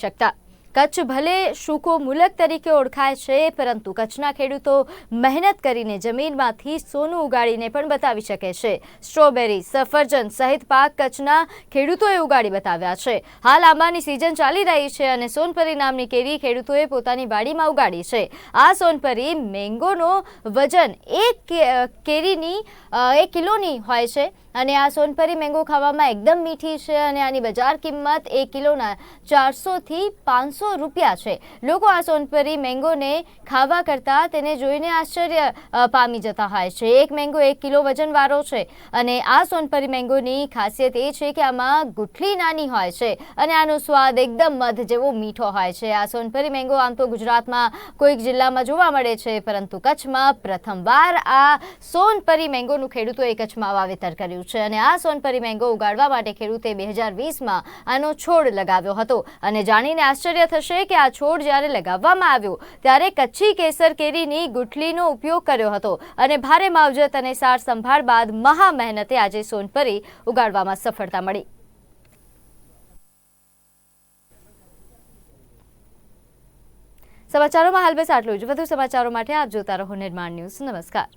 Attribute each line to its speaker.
Speaker 1: Checked that. Kutch ભલે સૂકો મુલક તરીકે ઓળખાય છે, પરંતુ કચ્છના ખેડૂતો મહેનત કરીને જમીનમાંથી સોનું ઉગાડીને પણ બતાવી શકે છે. સ્ટ્રોબેરી, સફરજન સહિત પાક કચ્છના ખેડૂતોએ ઉગાડી બતાવ્યા છે. હાલ આંબાની સિઝન ચાલી રહી છે અને સોનપરી નામની કેરી ખેડૂતોએ પોતાની વાડીમાં ઉગાડી છે. આ સોનપરી મેંગોનો વજન એક કેરીની એક કિલોની હોય છે અને આ સોનપરી મેંગો ખાવામાં એકદમ મીઠી છે અને આની બજાર કિંમત એક કિલોના ચારસોથી પાંચસો રૂપિયા છે. લોકો આ સોનપરી મેંગોને ખાવા કરતાં તેને જોઈને આશ્ચર્ય પામી જતા હોય છે. એક મેંગો એક કિલો વજનવાળો છે અને આ સોનપરી મેંગોની ખાસિયત એ છે કે આમાં ગુઠલી નાની હોય છે અને આનો સ્વાદ એકદમ મધ જેવો મીઠો હોય છે. આ સોનપરી મેંગો આમ તો ગુજરાતમાં કોઈક જિલ્લામાં જોવા મળે છે, પરંતુ કચ્છમાં પ્રથમવાર આ સોનપરી મેંગોનું ખેડૂતોએ કચ્છમાં વાવેતર કર્યું છે અને આ સોનપરી મેંગો ઉગાડવા માટે ખેડૂતે બે હજાર વીસમાં આનો છોડ લગાવ્યો હતો અને જાણીને આશ્ચર્ય થશે કે આ છોડ જ્યારે લગાવવામાં આવ્યો, ત્યારે કચ્છી કેસર કેરીની ગુઠલીનો ઉપયોગ કર્યો હતો અને ભારે માવજત અને સાર સંભાળ બાદ મહા મહેનતે આજે સોનપરી ઉગાડવામાં સફળતા મળી. સમાચારોમાં હાલ બસ આટલું જ. વધુ સમાચારો માટે આપ જોતા રહો નિર્માણ ન્યૂઝ. નમસ્કાર.